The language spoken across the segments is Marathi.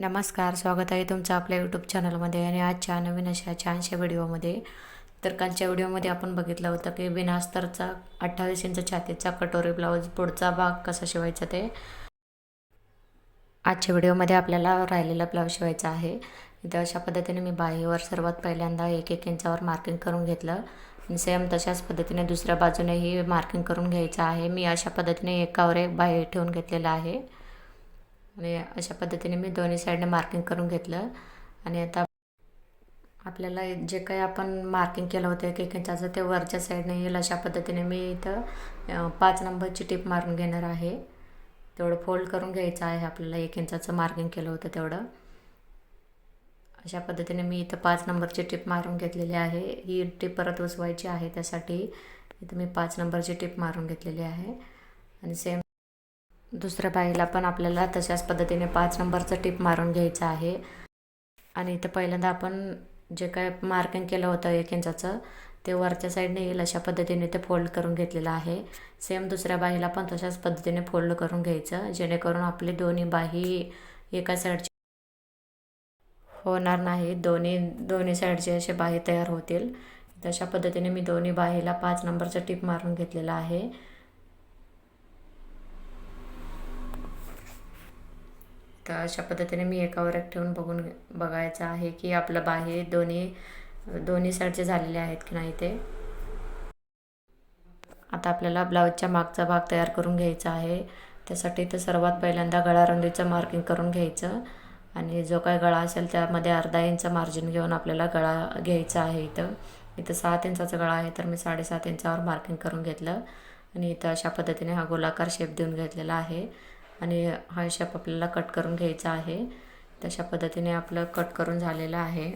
नमस्कार स्वागत आहे तुमचं आपल्या यूट्यूब चॅनलमध्ये आणि आजच्या नवीन अशा छानशा व्हिडिओमध्ये. तर कालच्या व्हिडिओमध्ये आपण बघितलं होतं की विनास्तरचा अठ्ठावीस इंच छातीचा कटोरी ब्लाऊज पुढचा भाग कसा शिवायचा ते. आजच्या व्हिडिओमध्ये आपल्याला राहिलेला ब्लाऊज शिवायचा आहे. इथं अशा पद्धतीने मी बाहीवर सर्वात पहिल्यांदा एक एक इंचावर मार्किंग करून घेतलं. आणि सेम तशाच पद्धतीने दुसऱ्या बाजूनेही मार्किंग करून घ्यायचं आहे. मी अशा पद्धतीने एकावर एक बाही ठेवून घेतलेलं आहे. आणि अशा पद्धतीने मी दोन्ही साईडने मार्किंग करून घेतलं. आणि आता आपल्याला जे काही आपण मार्किंग केलं होतं एक एक इंचाचं ते वरच्या साईडने येईल अशा पद्धतीने मी इथं पाच नंबरची टिप मारून घेणार आहे. तेवढं फोल्ड करून घ्यायचं आहे आपल्याला एक इंचाचं मार्किंग केलं होतं तेवढं. अशा पद्धतीने मी इथं पाच नंबरची टिप मारून घेतलेली आहे. ही टिप परत उचवायची आहे त्यासाठी. इथं मी पाच नंबरची टिप मारून घेतलेली आहे. आणि सेम दुसऱ्या बाईला पण आपल्याला तशाच पद्धतीने पाच नंबरचं टिप मारून घ्यायचं आहे. आणि इथं पहिल्यांदा आपण जे काय मार्किंग केलं होतं एक इंचाचं ते वरच्या साईडने येईल अशा पद्धतीने ते फोल्ड करून घेतलेलं आहे. सेम दुसऱ्या बाहीला पण तशाच पद्धतीने फोल्ड करून घ्यायचं जेणेकरून आपली दोन्ही बाही एका साईडची होणार नाही. दोन्ही दोन्ही साईडचे असे बाही तयार होतील. तशा पद्धतीने मी दोन्ही बाहीला पाच नंबरचं टिप मारून घेतलेलं आहे. तर अशा पद्धतीने मी एकावर एक ठेवून बघून बघायचं आहे की आपलं बाहेर दोन्ही दोन्ही साईडचे झालेले आहेत की नाही ते. आता आपल्याला ब्लाऊजच्या मागचा भाग तयार करून घ्यायचा आहे. त्यासाठी तर सर्वात पहिल्यांदा गळारुंदीचं मार्किंग करून घ्यायचं. आणि जो काही गळा असेल त्यामध्ये अर्धा इंच मार्जिन घेऊन आपल्याला गळा घ्यायचा आहे इथं. इथं सात इंचाचा गळा आहे तर मी साडेसात इंचावर मार्किंग करून घेतलं. आणि इथं अशा पद्धतीने हा गोलाकार शेप देऊन घेतलेला आहे. आणि हा शेप आपल्याला कट करून घ्यायचा आहे. तशा पद्धतीने आपलं कट करून झालेलं आहे.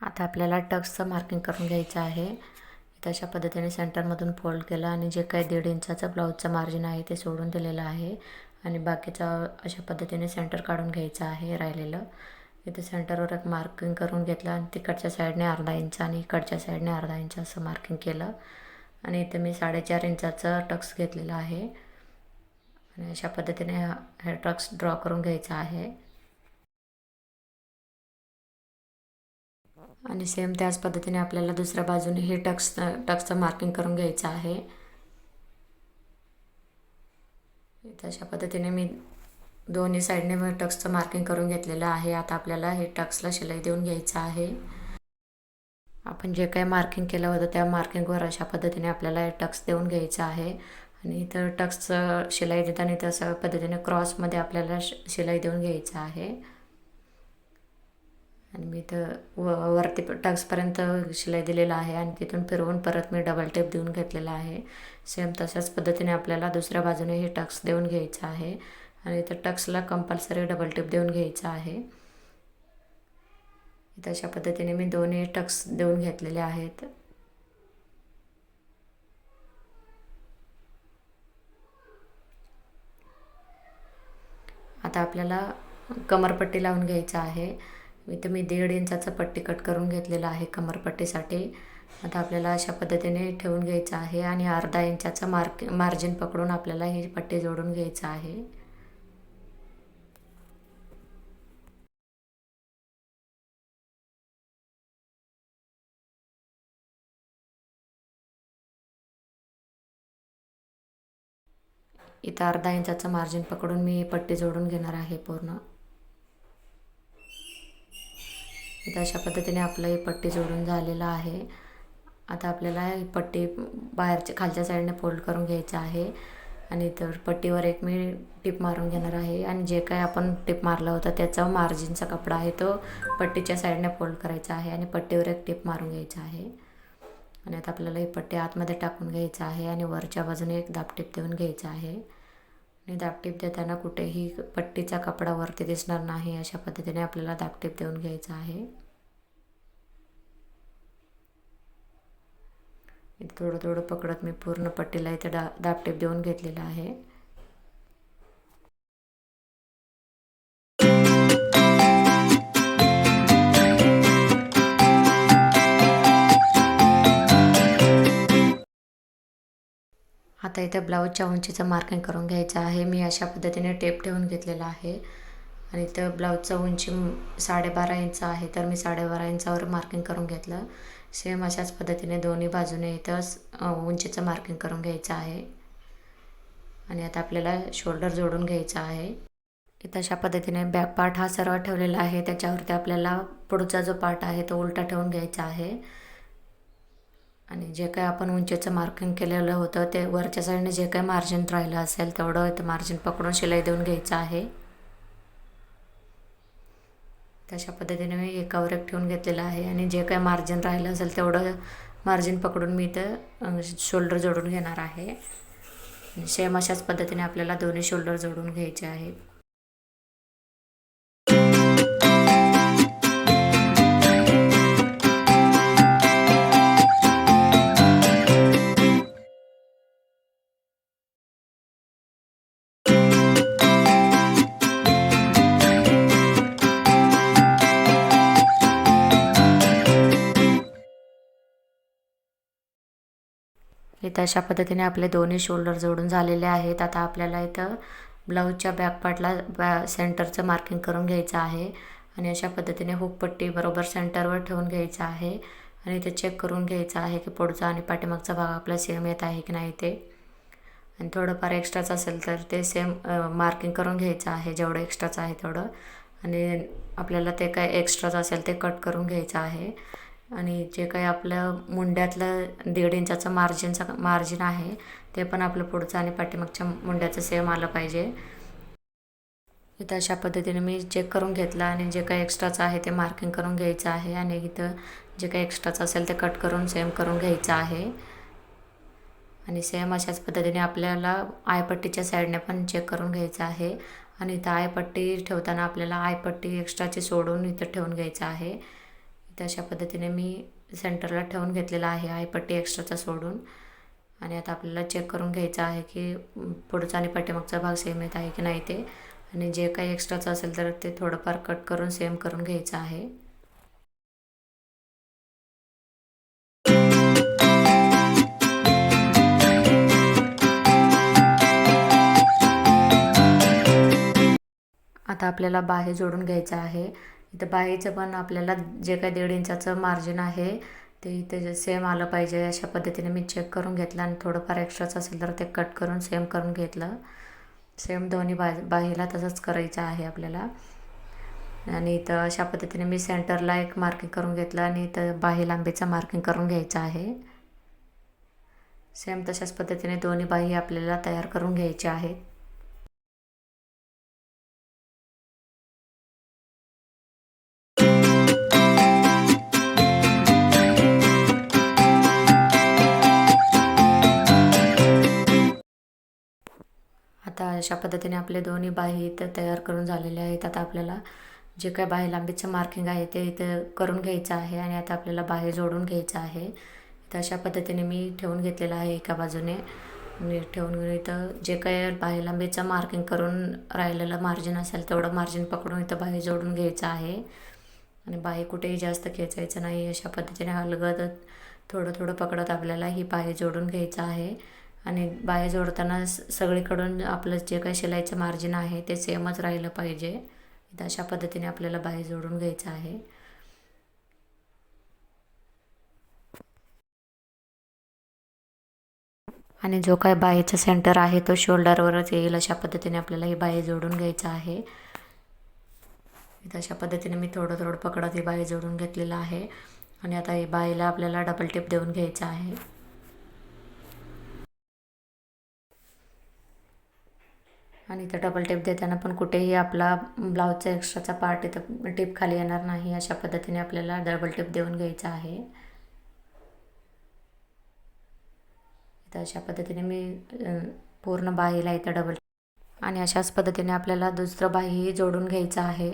आता आपल्याला टक्सचं मार्किंग करून घ्यायचं आहे. तशा पद्धतीने सेंटरमधून फोल्ड केलं आणि जे काही दीड इंचाचं ब्लाऊजचं मार्जिन आहे ते सोडून दिलेलं आहे. आणि बाकीचा अशा पद्धतीने सेंटर काढून घ्यायचं आहे राहिलेलं. इथे सेंटरवर एक मार्किंग करून घेतलं आणि तिकडच्या साईडने अर्धा इंच आणि इकडच्या साईडने अर्धा इंच असं मार्किंग केलं. आणि इथे मी साडेचार इंचाचं टक्स घेतलेलं आहे. आणि अशा पद्धतीने हे टक्स ड्रॉ करून घ्यायचा आहे. आणि सेम त्याच पद्धतीने आपल्याला दुसऱ्या बाजूने हे टक्स टक्सचं मार्किंग करून घ्यायचं आहे. अशा पद्धतीने मी दोन्ही साईडने टक्सचं मार्किंग करून घेतलेलं आहे. आता आपल्याला हे टक्सला शिलाई देऊन घ्यायचं आहे. आपण जे काही मार्किंग केलं होतं त्या मार्किंगवर अशा पद्धतीने आपल्याला हे टक्स देऊन घ्यायचं आहे. आणि इथं टक्स शिलाई देताना तशा पद्धतीने क्रॉसमध्ये आपल्याला शिलाई देऊन घ्यायचं आहे. आणि मी इथं व वरती टक्सपर्यंत शिलाई दिलेला आहे आणि तिथून फिरवून परत मी डबल टेप देऊन घेतलेला आहे. सेम तशाच पद्धतीने आपल्याला दुसऱ्या बाजूने हे टक्स देऊन घ्यायचं आहे. आणि इथं टक्सला कंपल्सरी डबल टेप देऊन घ्यायचं आहे. तशा पद्धतीने मी दोन्ही टक्स देऊन घेतलेले आहेत. आता आपल्याला कमरपट्टी लावून घ्यायचं आहे. इथं मी दीड इंचाचं पट्टी कट करून घेतलेलं आहे कमरपट्टीसाठी. आता आपल्याला अशा पद्धतीने ठेवून घ्यायचं आहे आणि अर्धा इंचाचं मार्क मार्जिन पकडून आपल्याला ही पट्टी जोडून घ्यायचं आहे. इथं अर्धा इंचाचं मार्जिन पकडून मी पट्टी जोडून घेणार आहे पूर्ण. इथं अशा पद्धतीने आपलं ही पट्टी जोडून झालेलं आहे. आता आपल्याला ही पट्टी बाहेरच्या खालच्या साईडने फोल्ड करून घ्यायचं आहे. आणि तर पट्टीवर एक मी टिप मारून घेणार आहे. आणि जे काय आपण टिप मारलं होतं त्याचा मार्जिनचा कपडा आहे तो पट्टीच्या साईडने फोल्ड करायचा आहे. आणि पट्टीवर एक टिप मारून घ्यायचा आहे. आणि आता आपल्याला हे पट्टी आतमध्ये टाकून घ्यायचं आहे आणि वरच्या बाजूने एक दाबटीप देऊन घ्यायचं आहे. आणि दाबटीप देताना कुठेही पट्टीचा कपडा वरती दिसणार नाही अशा पद्धतीने आपल्याला दाबटीप देऊन घ्यायचं आहे. थोडं थोडं पकडत मी पूर्ण पट्टीला इथे डा दाबटीप देऊन घेतलेलं आहे. आता इथे ब्लाऊजच्या उंचीचं मार्किंग करून घ्यायचं आहे. मी अशा पद्धतीने टेप ठेवून घेतलेला आहे. आणि इथं ब्लाऊजचं उंची साडेबारा इंच आहे तर मी साडेबारा इंचावर मार्किंग करून घेतलं. सेम अशाच पद्धतीने दोन्ही बाजूने इथं उंचीचं मार्किंग करून घ्यायचं आहे. आणि आता आपल्याला शोल्डर जोडून घ्यायचं आहे. इथं अशा पद्धतीने बॅक पार्ट हा सर्व ठेवलेला आहे. त्याच्यावरती आपल्याला पुढचा जो पार्ट आहे तो उलटा ठेवून घ्यायचा आहे. आणि जे काय आपण उंचीचं मार्किंग केलेलं होतं ते वरच्या साईडने जे काही मार्जिन राहिलं असेल तेवढं इथं मार्जिन पकडून शिलाई देऊन घ्यायचं आहे. तशा पद्धतीने मी एकावर एक ठेवून घेतलेलं आहे आणि जे काही मार्जिन राहिलं असेल तेवढं मार्जिन पकडून मी इथं शोल्डर जोडून घेणार आहे. सेम अशाच पद्धतीने आपल्याला दोन्ही शोल्डर जोडून घ्यायचे आहेत. इथं अशा पद्धतीने आपले दोन्ही शोल्डर जोडून झालेले आहेत. आता आपल्याला इथं ब्लाऊजच्या बॅक पार्टला बॅ सेंटरचं मार्किंग करून घ्यायचं आहे. आणि अशा पद्धतीने हुकपट्टी बरोबर सेंटरवर ठेवून घ्यायचं आहे. आणि इथे चेक करून घ्यायचं आहे की पुढचा आणि पाठीमागचा भाग आपला सेम येत आहे की नाही ते. आणि थोडंफार एक्स्ट्राचं असेल तर ते सेम मार्किंग करून घ्यायचं आहे. जेवढं एक्स्ट्राचं आहे तेवढं. आणि आपल्याला ते काय एक्स्ट्राचं असेल ते कट करून घ्यायचं आहे. आणि जे काही आपलं मुंड्यातलं दीड इंचाचं मार्जिनचं मार्जिन आहे ते पण आपलं पुढचं आणि पाठीमागच्या मुंड्याचं सेम आलं पाहिजे. इथं अशा पद्धतीने मी चेक करून घेतलं आणि जे काही एक्स्ट्राचं आहे ते मार्किंग करून घ्यायचं आहे आणि इथं जे काही एक्स्ट्राचं असेल ते कट करून सेम करून घ्यायचं आहे. आणि सेम अशाच पद्धतीने आपल्याला आयपट्टीच्या साईडने पण चेक करून घ्यायचं आहे. आणि इथं आयपट्टी ठेवताना आपल्याला आयपट्टी एक्स्ट्राची सोडून इथं ठेवून घ्यायचं आहे. तर अशा पद्धतीने मी सेंटरला ठेवून घेतलेला आहे आयपट्टी एक्स्ट्राचा सोडून. आणि आता आपल्याला चेक करून घ्यायचं आहे की पुढचा आणि पाठीमागचा भाग सेम येत आहे की नाही ते. आणि जे काही एक्स्ट्राचं असेल तर ते थोडंफार कट करून सेम करून घ्यायचं आहे. आता आपल्याला बाहे जोडून घ्यायचं आहे. इथं बाहेचं पण आपल्याला जे काही दीड इंचाचं मार्जिन आहे ते इथे जे सेम आलं पाहिजे अशा पद्धतीने मी चेक करून घेतलं आणि थोडंफार एक्स्ट्राचं असेल तर ते कट करून सेम करून घेतलं. सेम दोन्ही बा बाहीला तसंच करायचं आहे आपल्याला. आणि इथं अशा पद्धतीने मी सेंटरला एक मार्किंग करून घेतलं आणि इथं बाही लांबीचं मार्किंग करून घ्यायचं आहे. सेम तशाच पद्धतीने दोन्ही बाही आपल्याला तयार करून घ्यायच्या आहेत. अशा पद्धतीने आपले दोन्ही बाही इथं तयार करून झालेले आहेत. आता आपल्याला जे काय बाही लांबीचं मार्किंग आहे ते इथं करून घ्यायचं आहे आणि आता आपल्याला बाही जोडून घ्यायचं आहे. इथं अशा पद्धतीने मी ठेवून घेतलेलं आहे एका बाजूने. आणि ठेवून इथं जे काय बाही लांबीचं मार्किंग करून राहिलेलं मार्जिन असेल तेवढं मार्जिन पकडून इथं बाही जोडून घ्यायचं आहे. आणि बाही कुठेही जास्त खेचायचं नाही. अशा पद्धतीने हलगत थोडं थोडं पकडत आपल्याला ही बाही जोडून घ्यायचं आहे. आणि बाया जोडताना स सगळीकडून आपलं जे काही शिलाईचं मार्जिन आहे ते सेमच राहिलं पाहिजे. इथं अशा पद्धतीने आपल्याला बाहे जोडून घ्यायचं आहे. आणि जो काय बाहीचा सेंटर आहे तो शोल्डरवरच येईल अशा पद्धतीने आपल्याला ही बाही जोडून घ्यायचं आहे. इथं अशा पद्धतीने मी थोडं थोडं पकडत ही बाही जोडून घेतलेलं आहे. आणि आता ही बाईला आपल्याला डबल टिप देऊन घ्यायचं आहे. आणि इथं डबल टेप देताना पण कुठेही आपला ब्लाऊजचा एक्स्ट्राचा पार्ट इथं टेप खाली येणार नाही अशा पद्धतीने आपल्याला डबल टेप देऊन घ्यायचा आहे. इथं अशा पद्धतीने मी पूर्ण बाहीला इथं डबल आणि अशाच पद्धतीने आपल्याला दुसरं बाही जोडून घ्यायचं आहे.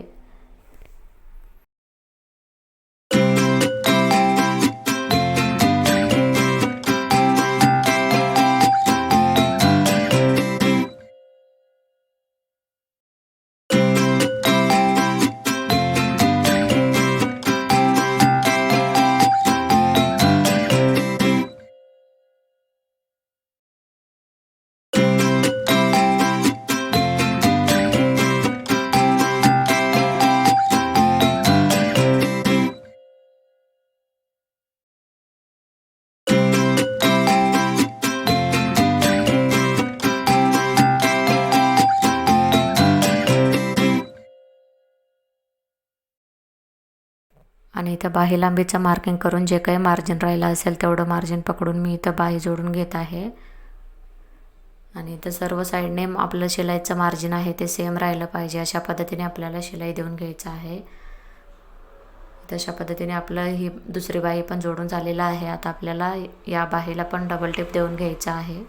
आणि इथं बाही लांबीचं मार्किंग करून जे काही मार्जिन राहिलं असेल तेवढं मार्जिन पकडून मी इथं बाही जोडून घेत आहे. आणि इथं सर्व साईडने आपलं शिलाईचं मार्जिन आहे ते सेम राहिलं पाहिजे. अशा पद्धतीने आपल्याला शिलाई देऊन घ्यायचं आहे. तशा पद्धतीने आपलं ही दुसरी बाही पण जोडून झालेलं आहे. आता आपल्याला या बाहीला पण डबल टिप देऊन घ्यायचं आहे.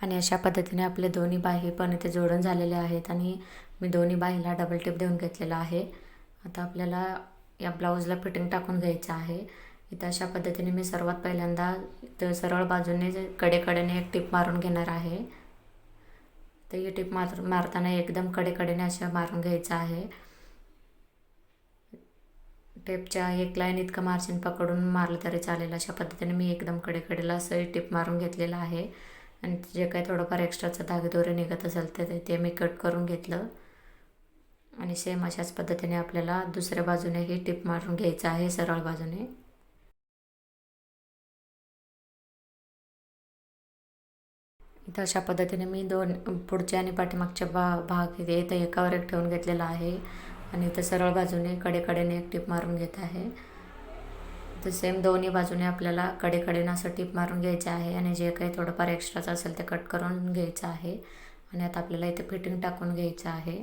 आणि अशा पद्धतीने आपले दोन्ही बाही पण इथे जोडून झालेले आहेत आणि मी दोन्ही बाहीला डबल टिप देऊन घेतलेला आहे. आता आपल्याला या ब्लाऊजला फिटिंग टाकून घ्यायचं आहे. इथं अशा पद्धतीने मी सर्वात पहिल्यांदा तर सरळ बाजूने जे कडेकडेने एक टिप मारून घेणार आहे. तर ही टिप मार मारताना एकदम कडेकडेने अशा मारून घ्यायचं आहे. टेपच्या एक लाईन इतकं मार्जिन पकडून मारलं तरी चालेल. अशा पद्धतीने मी एकदम कडेकडेला असं टिप मारून घेतलेलं आहे. आणि जे काही थोडंफार एक्स्ट्राचं धागेदोरे निघत असेल तर ते मी कट करून घेतलं. आणि सेम अशाच पद्धतीने आपल्याला दुसऱ्या बाजूनेही टिप मारून घ्यायचं आहे सरळ बाजूने. इथं अशा पद्धतीने मी दोन पुढच्या आणि पाठीमागच्या बा भाग इथे इथं एकावर एक ठेवून घेतलेला आहे. आणि इथं सरळ बाजूने कडेकडेने एक टिप मारून घेत आहे. तर सेम दोन्ही बाजूने आपल्याला कडेकडेनं असं टिप मारून घ्यायचं आहे आणि जे काही थोडंफार एक्स्ट्राचं असेल ते कट करून घ्यायचं आहे. आणि आता आपल्याला इथे फिटिंग टाकून घ्यायचं आहे.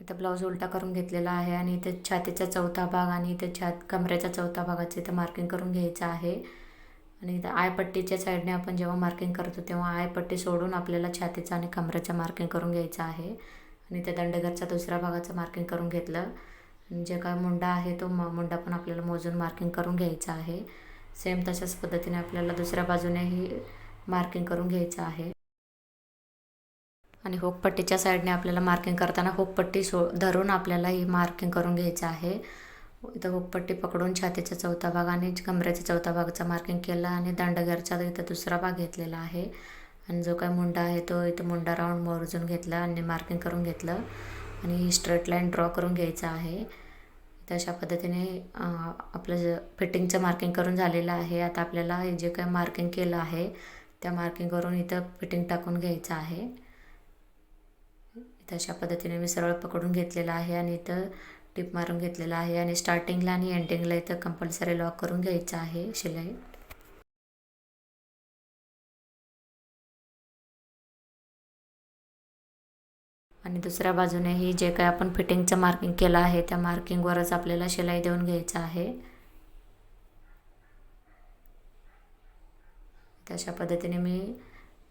इथं ब्लाऊज उलटा करून घेतलेला आहे आणि इथे छातीचा चौथा भाग आणि इथे छात कमरेचा चौथा भागाचं इथे मार्किंग करून घ्यायचं आहे. आणि इथं आयपट्टीच्या साईडने आपण जेव्हा मार्किंग करतो तेव्हा आयपट्टी सोडून आपल्याला छातीचा आणि कमरेचं मार्किंग करून घ्यायचं आहे. आणि इथे दंडगरच्या दुसऱ्या भागाचं मार्किंग करून घेतलं. जे काय मुंडा आहे तो म मुंडा पण आपल्याला मोजून मार्किंग करून घ्यायचा आहे. सेम तशाच पद्धतीने आपल्याला दुसऱ्या बाजूनेही मार्किंग करून घ्यायचं आहे. आणि होकपट्टीच्या साईडने आपल्याला मार्किंग करताना होकपट्टी सो धरून आपल्याला ही मार्किंग करून घ्यायचं आहे. इथं हुकपट्टी पकडून छातीचा चौथा भाग आणि कमरेचा चौथा भागाचा मार्किंग केलं आणि दांडगरचा इथं दुसरा भाग घेतलेला आहे. आणि जो काय मुंडा आहे तो इथं मुंडा राऊंड मोजून घेतला आणि मार्किंग करून घेतलं. आणि स्ट्रेट लाईन ड्रॉ करून घ्यायचं आहे. तर अशा पद्धतीने आपलं फिटिंगचं मार्किंग करून झालेलं आहे. आता आपल्याला हे जे काही मार्किंग केलं आहे त्या मार्किंगवरून इथं फिटिंग टाकून घ्यायचं आहे. इथं अशा पद्धतीने मी सरळ पकडून घेतलेलं आहे आणि इथं टिप मारून घेतलेलं आहे. आणि स्टार्टिंगला आणि एंडिंगला इथं कंपल्सरी लॉक करून घ्यायचं आहे शिलाई. आणि दुसऱ्या बाजूनेही जे काही आपण फिटिंगचं मार्किंग केलं आहे त्या मार्किंगवरच आपल्याला शिलाई देऊन घ्यायचं आहे. तशा पद्धतीने मी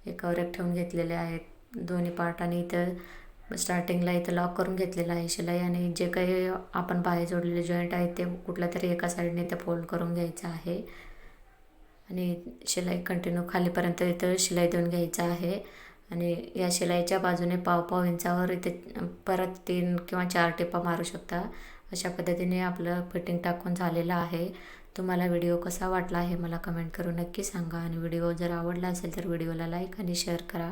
एकावर एक ठेवून घेतलेले आहेत. दोन्ही पार्ट आणि इथं स्टार्टिंगला इथं लॉक करून घेतलेलं आहे शिलाई आणि जे काही आपण बाहेर जोडलेले जॉईंट आहेत ते कुठल्या तरी एका साईडने ते फोल्ड करून घ्यायचं आहे. आणि शिलाई कंटिन्यू खालीपर्यंत इथं शिलाई देऊन घ्यायचं आहे. आणि या शिलाईच्या बाजूने पाव पाव इंचावर इथे परत तीन किंवा चार टिपा मारू शकता. अशा पद्धतीने आपलं फिटिंग टाकून झालेलं आहे. तुम्हाला व्हिडिओ कसा वाटला आहे मला कमेंट करून नक्की सांगा आणि व्हिडिओ जर आवडला असेल तर व्हिडिओला लाईक आणि शेअर करा.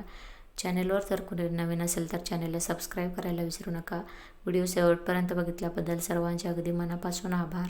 चॅनेलवर जर कुणी नवीन असेल तर चॅनेलला सबस्क्राईब करायला विसरू नका. व्हिडिओ शेवटपर्यंत बघितल्याबद्दल सर्वांचे अगदी मनापासून आभार.